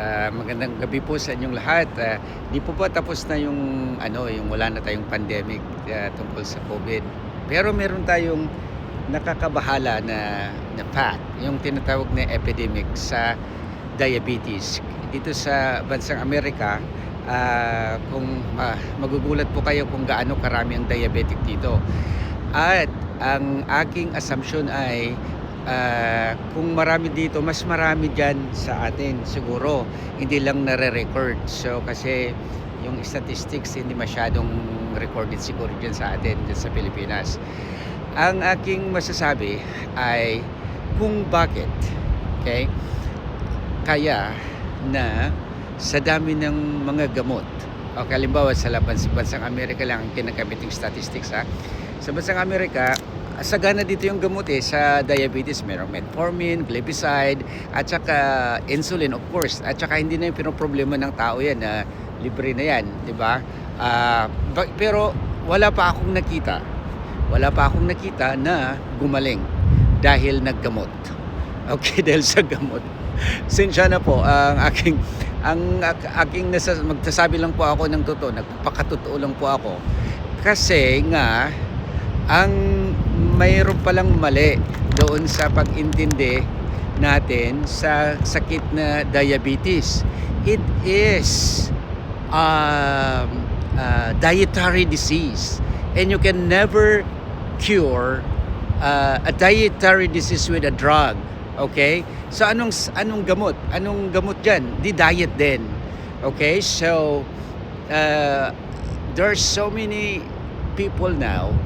Ah, magandang gabi po sa inyong lahat. Ah, di po ba tapos na yung ano, yung wala na tayong pandemic ah, tungkol sa COVID. Pero meron tayong nakakabahala na na fact, yung tinatawag na epidemic sa diabetes. Dito sa bansang Amerika, ah, kung ah, magugulat po kayo kung gaano karami ang diabetic dito. At ang aking assumption ay ah, kung marami dito, mas marami dyan sa atin siguro. Hindi lang nare-record. So kasi yung statistics hindi masyadong recorded siguro dyan sa atin, dyan sa Pilipinas. Ang aking masasabi ay kung bakit, okay, kaya na sa dami ng mga gamot, o halimbawa sa labans, bansang Amerika lang ang kinagamit yung statistics ha. Sa bansang Amerika, sagana dito yung gamot eh. Sa diabetes merong metformin, glipizide at saka insulin of course. At saka hindi na yung pinoproblema ng tao yan na libre na yan di ba? Ba- pero wala pa akong nakita. Wala pa akong nakita na gumaling dahil naggamot. Okay dahil sa gamot. Sinsya na po ang aking ang ak- aking nasa, magsasabi lang po ako ng totoo. Nagpapakatotoo lang po ako. Kasi nga ang mayroon palang mali doon sa pag-intindi natin sa sakit na diabetes. It is um, uh, dietary disease and you can never cure uh, a dietary disease with a drug. Okay? So anong anong gamot? Anong gamot diyan? Di diet din. Okay? So uh, there's so many people now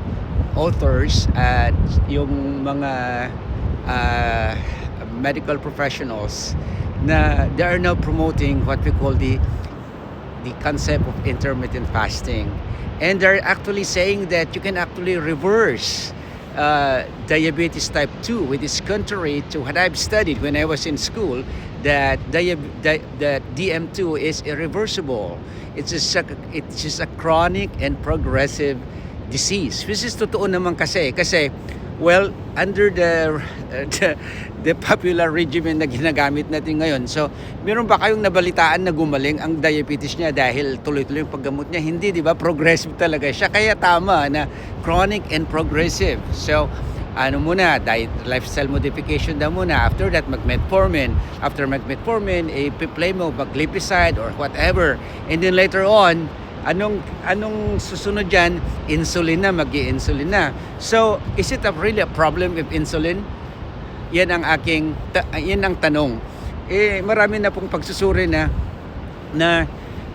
authors at yung mga uh, medical professionals na they are now promoting what we call the the concept of intermittent fasting. And they're actually saying that you can actually reverse uh, diabetes type 2 which is contrary to what I've studied when I was in school that that DM2 is irreversible. It's just a, it's just a chronic and progressive disease. Which is totoo naman kasi. Kasi, well, under the, the, the popular regimen na ginagamit natin ngayon. So, meron ba kayong nabalitaan na gumaling ang diabetes niya dahil tuloy-tuloy yung paggamot niya? Hindi, di ba? Progressive talaga siya. Kaya tama na chronic and progressive. So, ano muna, diet, lifestyle modification daw muna. After that, mag-metformin. After mag-metformin, i-play mo mag-glipizide or whatever. And then later on, anong anong susunod diyan insulin na magi-insulin na. So is it a really a problem with insulin? Yan ang aking ta- yan ang tanong. Eh marami na pong pagsusuri na na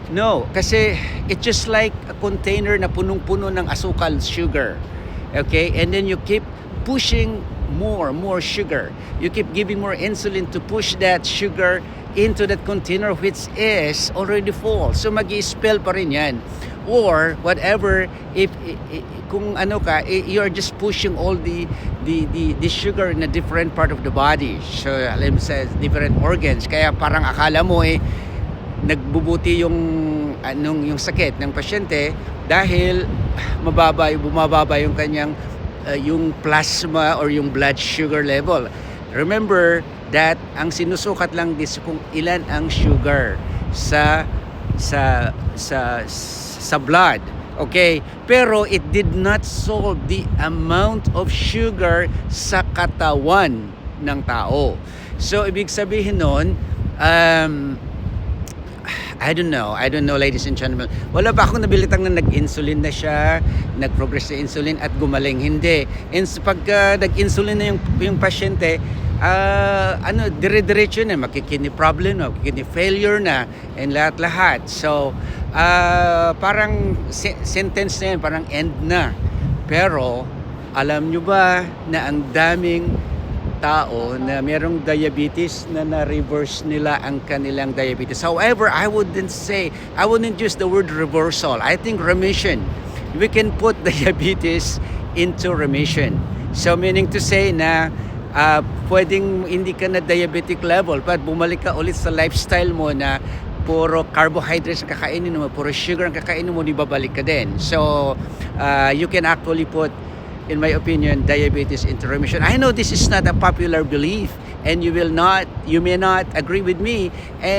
no. Kasi it's just like a container na punong-puno ng asukal sugar. Okay? And then you keep pushing more more sugar. You keep giving more insulin to push that sugar into that container which is already full. So mag spell pa rin yan. Or whatever if, kung ano ka i- you're just pushing all the the the, the sugar in a different part of the body. So alam sa different organs. Kaya parang akala mo eh nagbubuti yung anong yung sakit ng pasyente dahil mababa bumababa yung kanyang uh, yung plasma or yung blood sugar level. Remember that ang sinusukat lang dis kung ilan ang sugar sa sa sa sa blood. Okay? Pero it did not solve the amount of sugar sa katawan ng tao. So ibig sabihin nun, um, I don't know. I don't know, ladies and gentlemen. Wala pa akong nabilitang na nag-insulin na siya, nag-progress sa insulin at gumaling. Hindi. And pagka nag-insulin na yung, yung pasyente, ah, ano, dire-diretso na, makikini problem na, makikini failure na, and lahat-lahat. So, ah, parang se- sentence na yan, parang end na. Pero, alam nyo ba na ang daming tao na merong diabetes na na-reverse nila ang kanilang diabetes. However, I wouldn't say, I wouldn't use the word reversal. I think remission. We can put diabetes into remission. So meaning to say na ah, pwedeng hindi ka na diabetic level, but bumalik ka ulit sa lifestyle mo na puro carbohydrates ang kakainin mo, puro sugar ang kakainin mo, di babalik ka din. So, ah, you can actually put in my opinion, diabetes into remission. I know this is not a popular belief and you will not, you may not agree with me. And